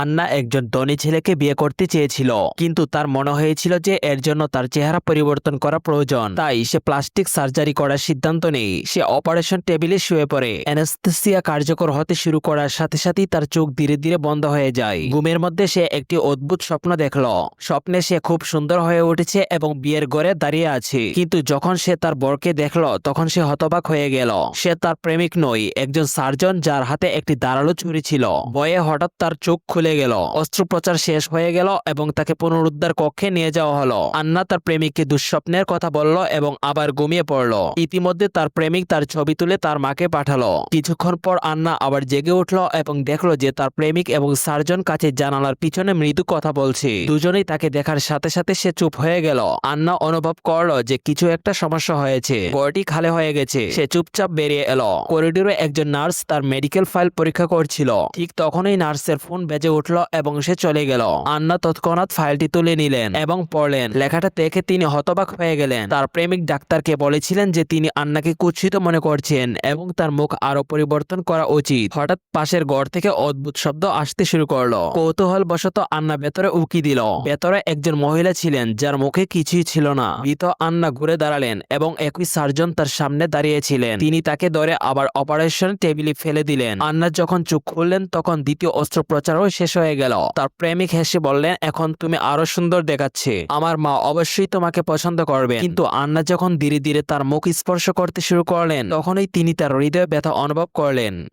আন্না একজন ধনী ছেলেকে বিয়ে করতে চেয়েছিল। কিন্তু তার মনে হয়েছিল যে এর জন্য তার চেহারা পরিবর্তন করা প্রয়োজন। তাই সে প্লাস্টিক সার্জারি করার সিদ্ধান্ত নেই। সে অপারেশন টেবিলে শুয়ে পড়ে। অ্যানাস্থেসিয়া কার্যকর হতে শুরু করার সাথে সাথেই তার চোখ ধীরে ধীরে বন্ধ হয়ে যায়। ঘুমের মধ্যে সে একটি অদ্ভুত স্বপ্ন দেখল। স্বপ্নে সে খুব সুন্দর হয়ে উঠেছে এবং বিয়ের ঘরে দাঁড়িয়ে আছে। কিন্তু যখন সে তার বরকে দেখল, তখন সে হতবাক হয়ে গেল। সে তার প্রেমিক নয় একজন সার্জন যার হাতে একটি দাঁড়াল ছুরি ছিল। ভয়ে হঠাৎ তার চোখ খুলে গেল। অস্ত্রোপচার শেষ হয়ে গেল এবং তাকে পুনরুদ্ধার কক্ষে নিয়ে যাওয়া হলো। আন্না তার প্রেমিককে দুঃস্বপ্নের কথা বলল এবং আবার ঘুমিয়ে পড়ল। ইতিমধ্যে তার প্রেমিক তার ছবি তুলে তার মাকে পাঠালো। কিছুক্ষণ পর আন্না আবার জেগে উঠল এবং দেখল যে তার প্রেমিক এবং সার্জন কাছে জানালার পিছনে মৃদু কথা বলছে। দুজনেই তাকে দেখার সাথে সাথে সে চুপ হয়ে গেল। আন্না অনুভব করল যে কিছু একটা সমস্যা হয়েছে। ঘরটি খালে হয়ে গেছে। সে চুপচাপ বেরিয়ে এলো। করিডোরে একজন নার্স তার মেডিকেল ফাইল পরীক্ষা করছিল। ঠিক তখনই নার্সের ফোন বেজে উঠল এবং সে চলে গেল। আন্না তৎক্ষণাৎ ফাইলটি তুলে নিলেন এবং পড়লেন। লেখাটা দেখে তিনি হতবাক হয়ে গেলেন। তার প্রেমিক ডাক্তারকে বলেছিলেন যে তিনি আন্নাকে কুৎসিত মনে করছেন এবং তার মুখ আরও পরিবর্তন করা উচিত। হঠাৎ পাশের ঘর থেকে অদ্ভুত শব্দ আসতে শুরু করল। কৌতূহল বশত আন্না ভেতরে উকি দিল। ভেতরে একজন মহিলা ছিলেন যার মুখে কিছুই ছিল না। মৃত আন্না ঘুরে দাঁড়ালেন এবং একই সার্জন তার সামনে দাঁড়িয়েছিলেন। তিনি তাকে ধরে আবার অপারেশন টেবিলে ফেলে দিলেন। আন্না যখন চোখ খুললেন তখন দ্বিতীয় অস্ত্রোপচারও শেষ হয়ে গেল। তার প্রেমিক হেসে বললেন, এখন তুমি আরও সুন্দর দেখাচ্ছে। আমার মা অবশ্যই তোমাকে পছন্দ করবে কিন্তু আন্না যখন ধীরে ধীরে তার মুখ স্পর্শ করতে শুরু করলেন, তখনই তিনি তার হৃদয় ব্যথা অনুভব করলেন।